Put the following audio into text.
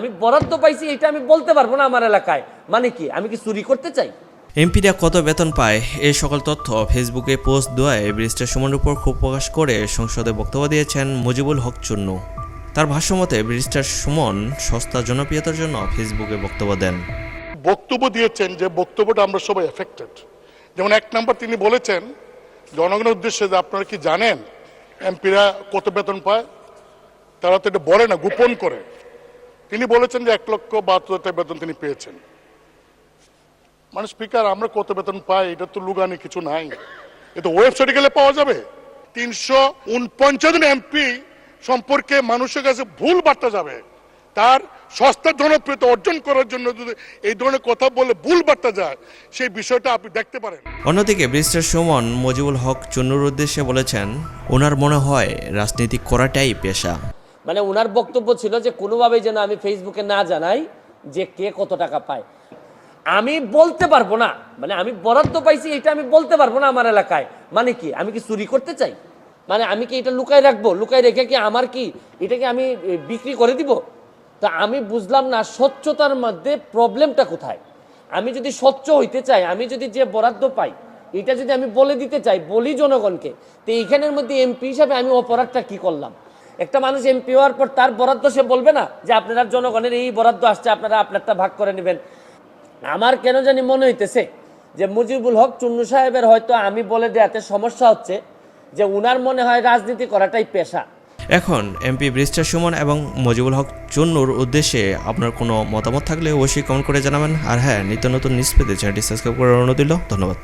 আমি বরাদ্দ পাইছি এটা আমি বলতে পারব না আমার এলাকায়। মানে কি? আমি কি চুরি করতে চাই? এমপিরা কত বেতন পায়? এই সকল তথ্য ফেসবুকে পোস্ট দেওয়ায় ব্রিজটা সুমনের উপর ক্ষোভ প্রকাশ করে সংসদে বক্তব্য দিয়েছেন মুজিবুল হক চুন্নু। তার ভাষ্যমতে ব্রিজটার সুমন সস্তা জনপ্রিয়তার জন্য ফেসবুকে বক্তব্য দেন। বক্তব্য দিয়েছেন যে বক্তব্যটা আমরা সবাই এফেক্টেড যেমন এক নাম্বার তিনি বলেছেন জনগণের উদ্দেশ্যে যে আপনারা কি জানেন এমপিরা কত বেতন পায়? তারা তো এটা বলে না গোপন করে। তিনি বলেছেন যে এক লক্ষ বাহাত্তর বেতন তিনি পেয়েছেন। মানে স্পিকার আমরা কত বেতন পাই, এটা তো লুগানি কিছু নাই। এটা ওয়েবসাইটে গেলে পাওয়া যাবে। তিনশো উনপঞ্চাশ এমপি সম্পর্কে মানুষের কাছে ভুল বার্তা যাবে। তার সস্তা জনপ্রিয়তা অর্জন করার জন্য যদি এই ধরনের কথা বলে ভুল বার্তা যায়, সেই বিষয়টা আপনি দেখতে পারেন। অন্যদিকে ব্রিজটার সুমন মুজিবুল হক চুন্নুর উদ্দেশ্যে বলেছেন, ওনার মনে হয় রাজনীতি করাটাই পেশা। মানে ওনার বক্তব্য ছিল যে কোনোভাবেই যেন আমি ফেসবুকে না জানাই যে কে কত টাকা পায়। আমি বলতে পারব না। মানে আমি বরাদ্দ পাইছি, এটা আমি বলতে পারব না আমার এলাকায়। মানে কি? আমি কি চুরি করতে চাই? মানে আমি কি এটা লুকাই রাখব? লুকাই রেখে কি আমার কি এটাকে আমি বিক্রি করে দিব? তা আমি বুঝলাম না স্বচ্ছতার মধ্যে প্রবলেমটা কোথায়। আমি যদি স্বচ্ছ হইতে চাই, আমি যদি যে বরাদ্দ পাই, এটা যদি আমি বলে দিতে চাই বলি জনগণকে, তো এইখানের মধ্যে এমপি হিসাবে আমি অপরাধটা কি করলাম? একটা মানুষ এমপি হওয়ার পর তার বরাদ্দ সে বলবে না যে আপনারা জনগণের এই বরাদ্দ আসছে, আপনারা আপনারটা ভাগ করে নেবেন। আমার কেন জানি মনে হইতেছে যে মুজিবুল হক চুন্নু সাহেবের হয়তো আমি বলে দেওয়াতে সমস্যা হচ্ছে যে উনার মনে হয় রাজনীতি করাটাই পেশা। এখন এমপি ব্রিজটার সুমন এবং মজিবুল হক চুন্নুর উদ্দেশ্যে আপনার কোনো মতামত থাকলে অবশ্যই কমেন্ট করে জানাবেন। আর হ্যাঁ নিত্য নতুন নিউজ পেতে চ্যানেলটি সাবস্ক্রাইব করার অনুরোধ দিল ধন্যবাদ।